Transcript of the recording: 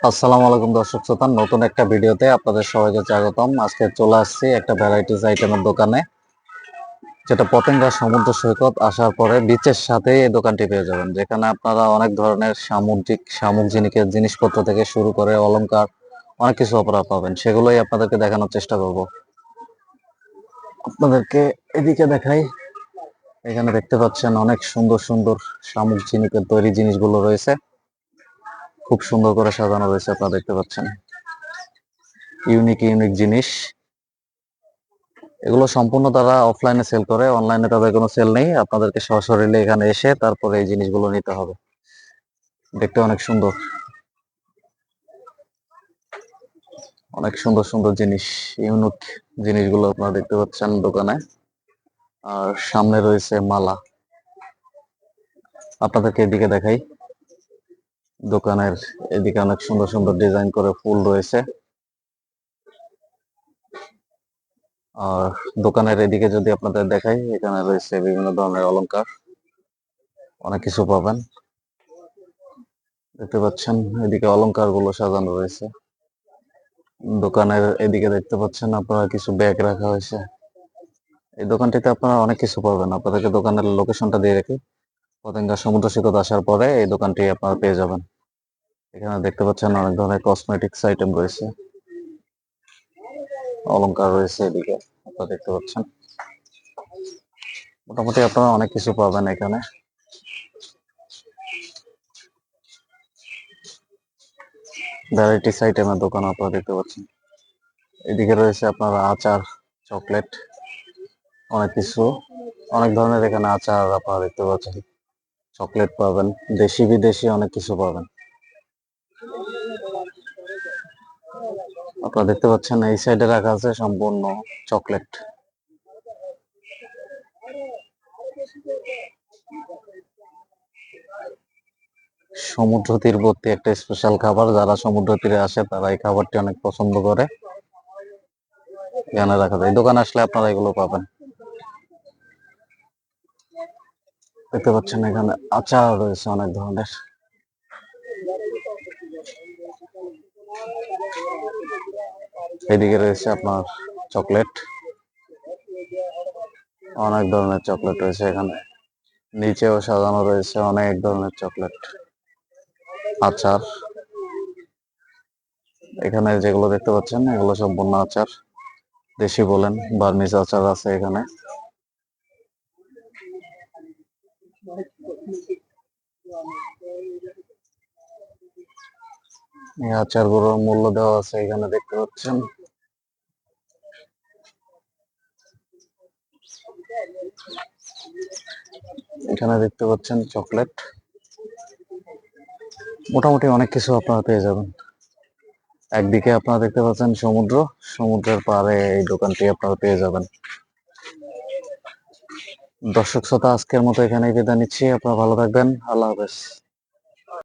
আসসালামু আলাইকুম দর্শক শ্রোতা, নতুন একটা ভিডিওতে আপনাদের সবাইকে স্বাগতম। আজকে চলে আসছি একটা ভ্যারাইটিস আইটেমের দোকানে, যেটা পতেঙ্গা সমুদ্র সৈকত। আসার পরে বিচের সাথে এই দোকানটি পেয়ে যাবেন, যেখানে আপনারা অনেক ধরনের সামুদ্রিক সামুদ্রিকের জিনিসপত্র থেকে শুরু করে অলংকার, অনেক কিছু আপনারা পাবেন। সেগুলোই আপনাদেরকে দেখানোর চেষ্টা করব। আপনাদেরকে এদিকে দেখাই। এখানে দেখতে পাচ্ছেন অনেক সুন্দর সুন্দর ঝিনুকের তৈরি জিনিসগুলো রয়েছে। খুব সুন্দর করে সাজানো রয়েছে, আপনারা দেখতে পাচ্ছেন। ইউনিক ইউনিক জিনিস। এগুলো সম্পূর্ণ তারা অফলাইনে সেল করে অনলাইনে তাদের কোনো সেল নেই। আপনাদেরকে সশরীরে এখানে এসে তারপরে এই জিনিসগুলো নিতে হবে। দেখতে অনেক সুন্দর। অনেক সুন্দর সুন্দর জিনিস ইউনিক জিনিসগুলো আপনারা দেখতে পাচ্ছেন দোকানে। আর সামনে রয়েছে মালা। আপনাদেরকে এদিকে দেখাই। দোকানের এদিকে অনেক সুন্দর সুন্দর ডিজাইন করে ফুল রয়েছে। আর দোকানের এদিকে যদি আপনাদের দেখাই, এখানে রয়েছে বিভিন্ন ধরনের অলংকার। অনেক কিছু পাবেন। দেখতে পাচ্ছেন, এদিকে অলংকারগুলো সাজানো রয়েছে। দোকানের এদিকে দেখতে পাচ্ছেন, আপনারা কিছু ব্যাগ রাখা হয়েছে। এই দোকানটিতে আপনারা অনেক কিছু পাবেন। আপনাদেরকে দোকানের লোকেশনটা দিয়ে রেখে, পতেঙ্গা সমুদ্র সৈকত আসার পরে এই দোকানটি আপনারা পেয়ে যাবেন। এখানে দেখতে পাচ্ছেন অনেক ধরনের কসমেটিক্স আইটেম রয়েছে। অলংকার রয়েছে এদিকে, আপনারা দেখতে পাচ্ছেন। মোটামুটি আপনারা অনেক কিছু পাবেন এখানে। ভ্যারাইটিস আইটেমের দোকান আপনারা দেখতে পাচ্ছেন। এদিকে রয়েছে আপনার আচার চকলেট অনেক কিছু। অনেক ধরনের এখানে আচার আপনারা দেখতে পাচ্ছেন। চকলেট পাবেন দেশি বিদেশি অনেক কিছু পাবেন। আপনারা দেখতে পাচ্ছেন, এই সাইডে রাখা আছে সম্পূর্ণ চকলেট সমুদ্র তীরবর্তী একটা স্পেশাল খাবার, যারা সমুদ্র তীরে আসে, তারা এই খাবারটি অনেক পছন্দ করে। এখানে রাখা যায়। দোকানে আসলে আপনারা এগুলো পাবেন। দেখতে পাচ্ছেন, এখানে আচার রয়েছে অনেক ধরনের। এদিকে রয়েছে আপনার চকলেট। অনেক ধরনের চকলেট রয়েছে এখানে। নিচেও সাজানো রয়েছে অনেক ধরনের চকলেট। আচার। এখানে যেগুলো দেখতে পাচ্ছেন, এগুলো সম্পূর্ণ আচার। দেশি বলেন বার্মিজ আচার আছে এখানে। এই আচারগুলোর মূল্য দেওয়া আছে এখানে দেখতে পাচ্ছেন। এখানে দেখতে পাচ্ছেন চকলেট। মোটামুটি অনেক কিছু আপনারা পেয়ে যাবেন। একদিকে আপনারা দেখতে পাচ্ছেন সমুদ্র, সমুদ্রের পারে এই দোকানটি আপনারা পেয়ে যাবেন। দর্শক শ্রোতা, আজকের মতো এখানেই বিদায় নিচ্ছি। আপনারা ভালো থাকবেন। আল্লাহ হাফেজ।